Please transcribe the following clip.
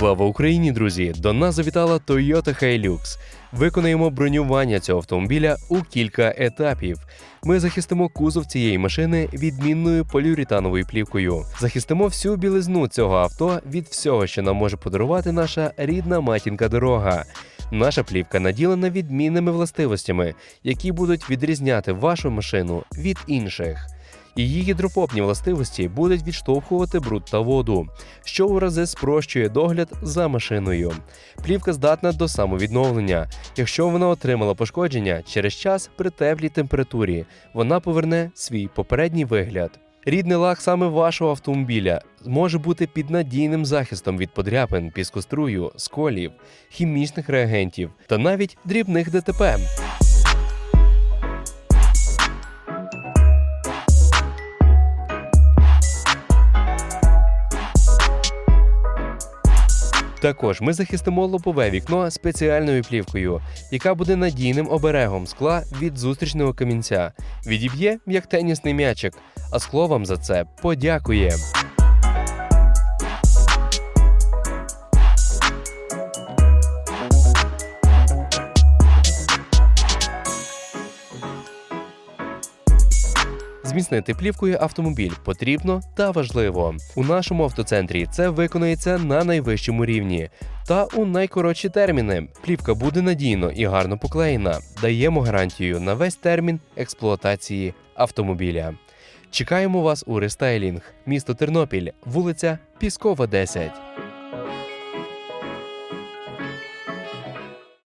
Слава Україні, друзі! До нас завітала Toyota Hilux. Виконаємо бронювання цього автомобіля у кілька етапів. Ми захистимо кузов цієї машини відмінною поліуретановою плівкою. Захистимо всю білизну цього авто від всього, що нам може подарувати наша рідна матінка дорога. Наша плівка наділена відмінними властивостями, які будуть відрізняти вашу машину від інших. Її гідрофобні властивості будуть відштовхувати бруд та воду, що у рази спрощує догляд за машиною. Плівка здатна до самовідновлення. Якщо вона отримала пошкодження через час при теплій температурі, вона поверне свій попередній вигляд. Рідний лак саме вашого автомобіля може бути під надійним захистом від подряпин, піскострую, сколів, хімічних реагентів та навіть дрібних ДТП. Також ми захистимо лобове вікно спеціальною плівкою, яка буде надійним оберегом скла від зустрічного камінця. Відіб'є як тенісний м'ячик, а скло вам за це подякує. Зміцнити плівкою автомобіль потрібно та важливо. У нашому автоцентрі це виконується на найвищому рівні та у найкоротші терміни. Плівка буде надійно і гарно поклеєна. Даємо гарантію на весь термін експлуатації автомобіля. Чекаємо вас у рестайлінг, місто Тернопіль, вулиця Піскова, 10.